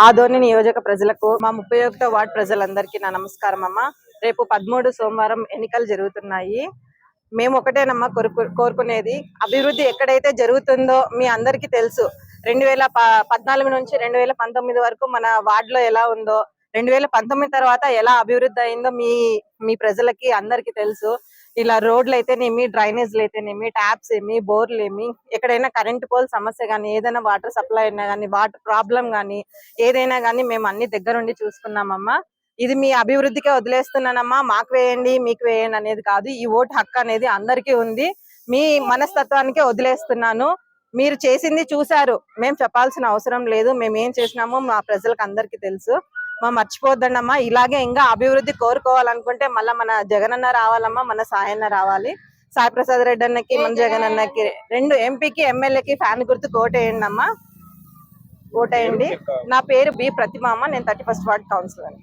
ఆదోని నియోజక ప్రజలకు మా ముప్పై ఒకటో వార్డు ప్రజలందరికీ నా నమస్కారం అమ్మ. రేపు పదమూడు సోమవారం ఎన్నికలు జరుగుతున్నాయి. మేము ఒకటేనమ్మా కోరుకు కోరుకునేది. అభివృద్ధి ఎక్కడైతే జరుగుతుందో మీ అందరికీ తెలుసు. రెండు వేల ప- పద్నాలుగు నుంచి రెండు వేల పంతొమ్మిది వరకు మన వార్డులో ఎలా ఉందో రెండు వేల పంతొమ్మిది తర్వాత ఎలా అభివృద్ధి అయిందో మీ మీ ప్రజలకి అందరికీ తెలుసు. ఇలా రోడ్లు అయితేనేమి డ్రైనేజ్లు అయితేనేమి ట్యాప్స్ ఏమి బోర్లు ఏమి ఎక్కడైనా కరెంట్ పోల్ సమస్య కానీ ఏదైనా వాటర్ సప్లై అయినా కానీ వాటర్ ప్రాబ్లం కానీ ఏదైనా కానీ మేము అన్ని దగ్గరుండి చూసుకున్నామమ్మా. ఇది మీ అభివృద్ధికే వదిలేస్తున్నానమ్మా. మాకు వేయండి మీకు వేయండి అనేది కాదు. ఈ ఓటు హక్కు అనేది అందరికీ ఉంది. మీ మనస్తత్వానికే వదిలేస్తున్నాను. మీరు చేసింది చూశారు. మేము చెప్పాల్సిన అవసరం లేదు. మేము ఏం చేసినామో మా ప్రజలకు అందరికీ తెలుసు. మా మర్చిపోద్దండమ్మా. ఇలాగే ఇంకా అభివృద్ధి కోరుకోవాలనుకుంటే మళ్ళీ మన జగనన్న రావాలమ్మా మన సాయన్న రావాలి. సాయి ప్రసాద్ రెడ్డి అన్నకి మన జగన్ అన్నకి రెండు ఎంపీకి ఎమ్మెల్యేకి ఫ్యాన్ గుర్తు ఓటేయండి అమ్మా ఓటేయండి నా పేరు బి ప్రతిమ అమ్మ నేను థర్టీ ఫస్ట్ వార్డ్ కౌన్సిలర్.